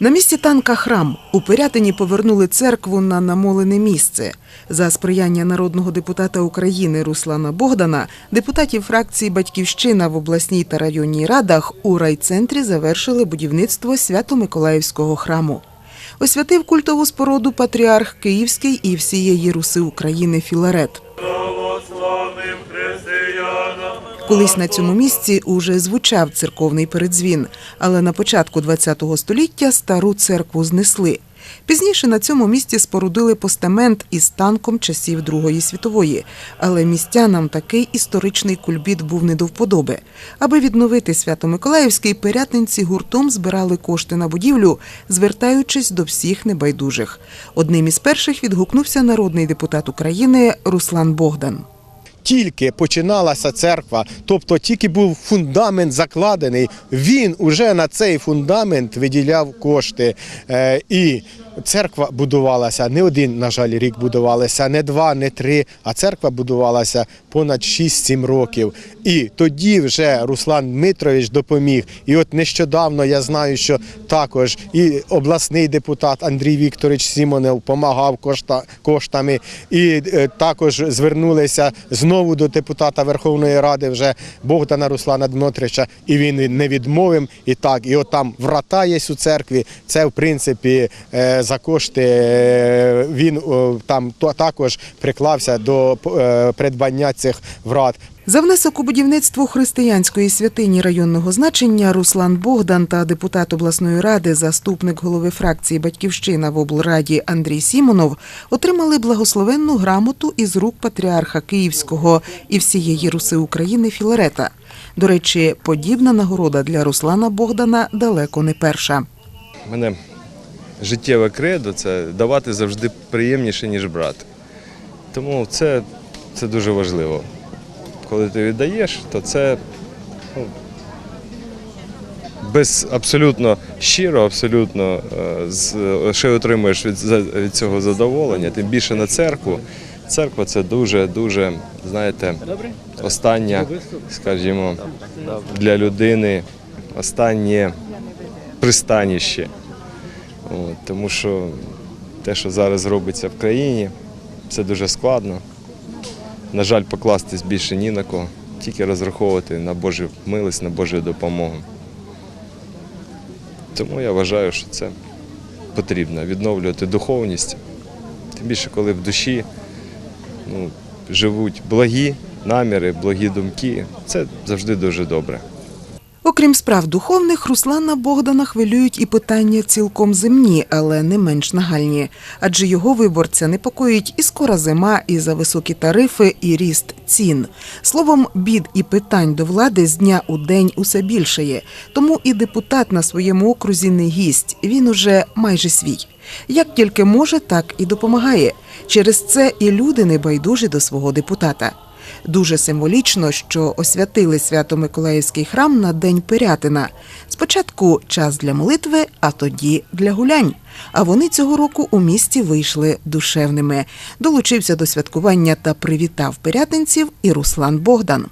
На місці танка храм у Пирятині повернули церкву на намолене місце. За сприяння народного депутата України Руслана Богдана, депутатів фракції Батьківщина в обласній та районній радах у райцентрі завершили будівництво Свято-Миколаївського храму. Освятив культову споруду патріарх Київський і всієї Руси України Філарет. Колись на цьому місці уже звучав церковний передзвін, але на початку ХХ століття стару церкву знесли. Пізніше на цьому місці спорудили постамент із танком часів Другої світової, але містянам такий історичний кульбіт був не до вподоби. Аби відновити Свято-Миколаївський, пирятинці гуртом збирали кошти на будівлю, звертаючись до всіх небайдужих. Одним із перших відгукнувся народний депутат України Руслан Богдан. Тільки починалася церква, тобто тільки був фундамент закладений, він уже на цей фундамент виділяв кошти. Е, і церква будувалася не один, на жаль, рік будувалася, не два, не три, а церква будувалася понад 6-7 років. І тоді вже Руслан Дмитрович допоміг. І от нещодавно я знаю, що також і обласний депутат Андрій Вікторович Сімонов допомагав коштами, і е, також звернулися знову до депутата Верховної Ради вже Богдана Руслана Дмитровича, і він не відмовив. І так, і от там врата є у церкві. Це в принципі е, за кошти е, він там то- також приклався до е, придбання цих врат. За внесок у будівництво християнської святині районного значення Руслан Богдан та депутат обласної ради, заступник голови фракції Батьківщина в облраді Андрій Сімонов отримали благословенну грамоту із рук патріарха Київського і всієї Руси України Філарета. До речі, подібна нагорода для Руслана Богдана далеко не перша. Мене життєве кредо це давати завжди приємніше, ніж брати. Тому це, це дуже важливо. Коли ти віддаєш, то це ну, без абсолютно щиро, абсолютно е, з, ще отримуєш від, від цього задоволення, тим більше на церкву. Церква це дуже, дуже, знаєте, остання, скажімо, для людини останнє пристаніще. От, тому що те, що зараз робиться в країні, це дуже складно. На жаль, покластись більше ні на кого, тільки розраховувати на Божу милость, на Божу допомогу. Тому я вважаю, що це потрібно відновлювати духовність. Тим більше, коли в душі ну, живуть благі наміри, благі думки, це завжди дуже добре. Окрім справ духовних, Руслана Богдана хвилюють і питання цілком земні, але не менш нагальні. Адже його виборця непокоїть і скора зима, і за високі тарифи, і ріст цін. Словом, бід і питань до влади з дня у день усе більшає. Тому і депутат на своєму окрузі не гість. Він уже майже свій. Як тільки може, так і допомагає. Через це і люди не байдужі до свого депутата. Дуже символічно, що освятили Свято-Миколаївський храм на День Пирятина. Спочатку час для молитви, а тоді для гулянь. А вони цього року у місті вийшли душевними. Долучився до святкування та привітав пирятинців і Руслан Богдан.